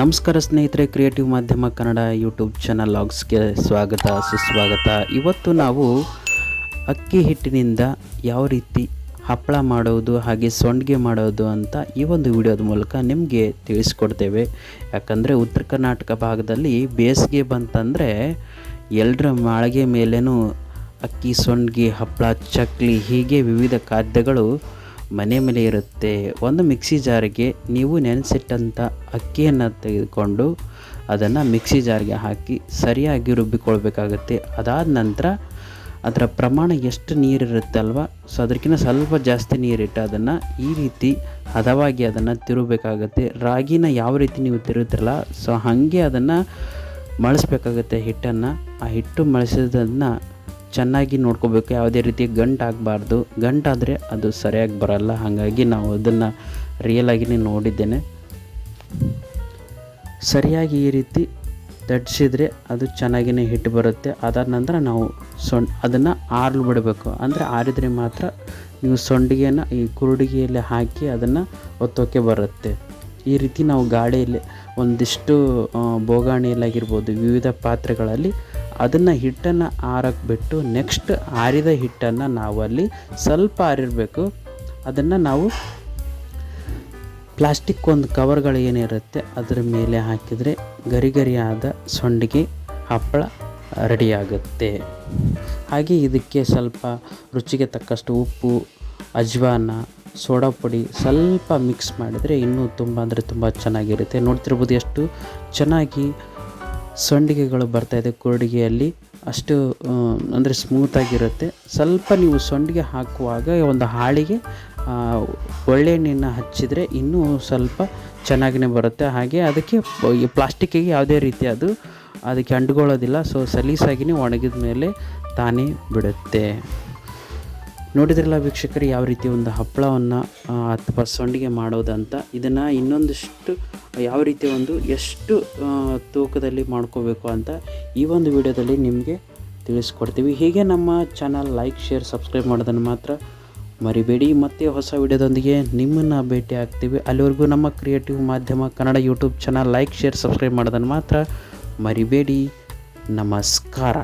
ನಮಸ್ಕಾರ ಸ್ನೇಹಿತರೆ ಕ್ರಿಯೇಟಿವ್ ಮಾಧ್ಯಮ ಕನ್ನಡ ಯೂಟ್ಯೂಬ್ ಚಾನಲ್ ಲಾಗ್ಸ್ಗೆ ಸ್ವಾಗತ, ಸುಸ್ವಾಗತ. ಇವತ್ತು ನಾವು ಅಕ್ಕಿ ಹಿಟ್ಟಿನಿಂದ ಯಾವ ರೀತಿ ಹಪ್ಪಳ ಮಾಡೋದು, ಹಾಗೆ ಸೊಂಡಿಗೆ ಮಾಡೋದು ಅಂತ ಈ ಒಂದು ವಿಡಿಯೋದ ಮೂಲಕ ನಿಮಗೆ ತಿಳಿಸ್ಕೊಡ್ತೇವೆ. ಯಾಕಂದರೆ ಉತ್ತರ ಕರ್ನಾಟಕ ಭಾಗದಲ್ಲಿ ಬೇಸಿಗೆ ಬಂತಂದರೆ ಎಲ್ಲರ ಮಾಳಿಗೆ ಮೇಲೇನೂ ಅಕ್ಕಿ, ಸೊಂಡಿಗೆ, ಹಪ್ಪಳ, ಚಕ್ಲಿ ಹೀಗೆ ವಿವಿಧ ಖಾದ್ಯಗಳು ಮನೆ ಮೇಲೆ ಇರುತ್ತೆ. ಒಂದು ಮಿಕ್ಸಿ ಜಾರಿಗೆ ನೀವು ನೆನೆಸಿಟ್ಟಂಥ ಅಕ್ಕಿಯನ್ನು ತೆಗೆದುಕೊಂಡು ಅದನ್ನು ಮಿಕ್ಸಿ ಜಾರಿಗೆ ಹಾಕಿ ಸರಿಯಾಗಿ ರುಬ್ಬಿಕೊಳ್ಬೇಕಾಗುತ್ತೆ. ಅದಾದ ನಂತರ ಅದರ ಪ್ರಮಾಣ ಎಷ್ಟು ನೀರಿರುತ್ತೆ ಅಲ್ವಾ? ಸೊ, ಅದಕ್ಕಿಂತ ಸ್ವಲ್ಪ ಜಾಸ್ತಿ ನೀರಿಟ್ಟು ಅದನ್ನು ಈ ರೀತಿ ಹದವಾಗಿ ಅದನ್ನು ತಿರುಗಬೇಕಾಗತ್ತೆ. ರಾಗಿನ ಯಾವ ರೀತಿ ನೀವು ತಿರುತ್ತಿರಲ್ಲ ಸೊ, ಹಾಗೆ ಅದನ್ನು ಮಳಿಸ್ಬೇಕಾಗತ್ತೆ ಹಿಟ್ಟನ್ನು. ಆ ಹಿಟ್ಟು ಮಳಿಸಿದ್ದನ್ನು ಚೆನ್ನಾಗಿ ನೋಡ್ಕೋಬೇಕು, ಯಾವುದೇ ರೀತಿ ಗಂಟು ಆಗಬಾರ್ದು. ಗಂಟಾದರೆ ಅದು ಸರಿಯಾಗಿ ಬರಲ್ಲ. ಹಾಗಾಗಿ ನಾವು ಅದನ್ನು ರಿಯಲಾಗಿನೇ ನೋಡಿದ್ದೇನೆ. ಸರಿಯಾಗಿ ಈ ರೀತಿ ತಟ್ಟಿಸಿದ್ರೆ ಅದು ಚೆನ್ನಾಗಿನೇ ಹಿಟ್ಟು ಬರುತ್ತೆ. ಅದಾದ ನಂತರ ನಾವು ಸೊಂಡ್ ಅದನ್ನು ಆರಲು ಬಿಡಬೇಕು. ಅಂದರೆ ಆರಿದರೆ ಮಾತ್ರ ನೀವು ಸೊಂಡಿಗೆಯನ್ನು ಈ ಕುರುಡಿಗೆಯಲ್ಲಿ ಹಾಕಿ ಅದನ್ನು ಒತ್ತೋಕೆ ಬರುತ್ತೆ. ಈ ರೀತಿ ನಾವು ಗಾಡಿಯಲ್ಲಿ ಒಂದಿಷ್ಟು ಬೋಗಾಣಿಯಲ್ಲಾಗಿರ್ಬೋದು, ವಿವಿಧ ಪಾತ್ರೆಗಳಲ್ಲಿ ಅದನ್ನು ಹಿಟ್ಟನ್ನು ಆರಕ್ಕೆ ಬಿಟ್ಟು ನೆಕ್ಸ್ಟ್ ಆರಿದ ಹಿಟ್ಟನ್ನು ನಾವು ಅಲ್ಲಿ ಸ್ವಲ್ಪ ಆರಿರಬೇಕು. ಅದನ್ನು ನಾವು ಪ್ಲಾಸ್ಟಿಕ್ ಒಂದು ಕವರ್ಗಳು ಏನಿರುತ್ತೆ ಅದರ ಮೇಲೆ ಹಾಕಿದರೆ ಗರಿ ಗರಿಯಾದ ಸೊಂಡಿಗೆ ಹಪ್ಪಳ ರೆಡಿಯಾಗುತ್ತೆ ಹಾಗೆ ಇದಕ್ಕೆ ಸ್ವಲ್ಪ ರುಚಿಗೆ ತಕ್ಕಷ್ಟು ಉಪ್ಪು, ಅಜ್ವಾನ, ಸೋಡಾ ಪುಡಿ ಸ್ವಲ್ಪ ಮಿಕ್ಸ್ ಮಾಡಿದರೆ ಇನ್ನೂ ತುಂಬ ಅಂದರೆ ತುಂಬ ಚೆನ್ನಾಗಿರುತ್ತೆ. ನೋಡ್ತಿರ್ಬೋದು ಎಷ್ಟು ಚೆನ್ನಾಗಿ ಸೊಂಡಿಗೆಗಳು ಬರ್ತಾಯಿದೆ ಕುರುಡಿಗೆಯಲ್ಲಿ. ಅಷ್ಟು ಅಂದರೆ ಸ್ಮೂತಾಗಿರುತ್ತೆ ಸ್ವಲ್ಪ ನೀವು ಸೊಂಡಿಗೆ ಹಾಕುವಾಗ ಒಂದು ಹಾಳಿಗೆ ಒಳ್ಳೆಣ್ಣೆಯನ್ನು ಹಚ್ಚಿದರೆ ಇನ್ನೂ ಸ್ವಲ್ಪ ಚೆನ್ನಾಗಿನೇ ಬರುತ್ತೆ. ಹಾಗೆ ಅದಕ್ಕೆ ಈ ಪ್ಲಾಸ್ಟಿಕ್ಕಿಗೆ ಯಾವುದೇ ರೀತಿ ಅದು, ಅದಕ್ಕೆ ಅಂಟ್ಕೊಳ್ಳೋದಿಲ್ಲ. ಸೊ ಸಲೀಸಾಗಿಯೇ ಒಣಗಿದ ಮೇಲೆ ತಾನೇ ಬಿಡುತ್ತೆ. ನೋಡಿದ್ರಲ್ಲ ವೀಕ್ಷಕರು, ಯಾವ ರೀತಿ ಒಂದು ಹಪ್ಪಳವನ್ನು ಅಥವಾ ಸಂಡಿಗೆ ಮಾಡೋದಂತ. ಇದನ್ನು ಇನ್ನೊಂದಿಷ್ಟು, ಯಾವ ರೀತಿ ಒಂದು ಎಷ್ಟು ತೂಕದಲ್ಲಿ ಮಾಡ್ಕೋಬೇಕು ಅಂತ ಈ ಒಂದು ವಿಡಿಯೋದಲ್ಲಿ ನಿಮಗೆ ತಿಳಿಸ್ಕೊಡ್ತೀವಿ. ಹೀಗೆ ನಮ್ಮ ಚಾನಲ್ ಲೈಕ್, ಶೇರ್, ಸಬ್ಸ್ಕ್ರೈಬ್ ಮಾಡೋದನ್ನು ಮಾತ್ರ ಮರಿಬೇಡಿ. ಮತ್ತೆ ಹೊಸ ವಿಡಿಯೋದೊಂದಿಗೆ ನಿಮ್ಮನ್ನು ಭೇಟಿ ಆಗ್ತೀವಿ. ಅಲ್ಲಿವರೆಗೂ ನಮ್ಮ ಕ್ರಿಯೇಟಿವ್ ಮಾಧ್ಯಮ Kannada YouTube channel like, share, subscribe ಮಾಡೋದನ್ನು ಮಾತ್ರ ಮರಿಬೇಡಿ. ನಮಸ್ಕಾರ.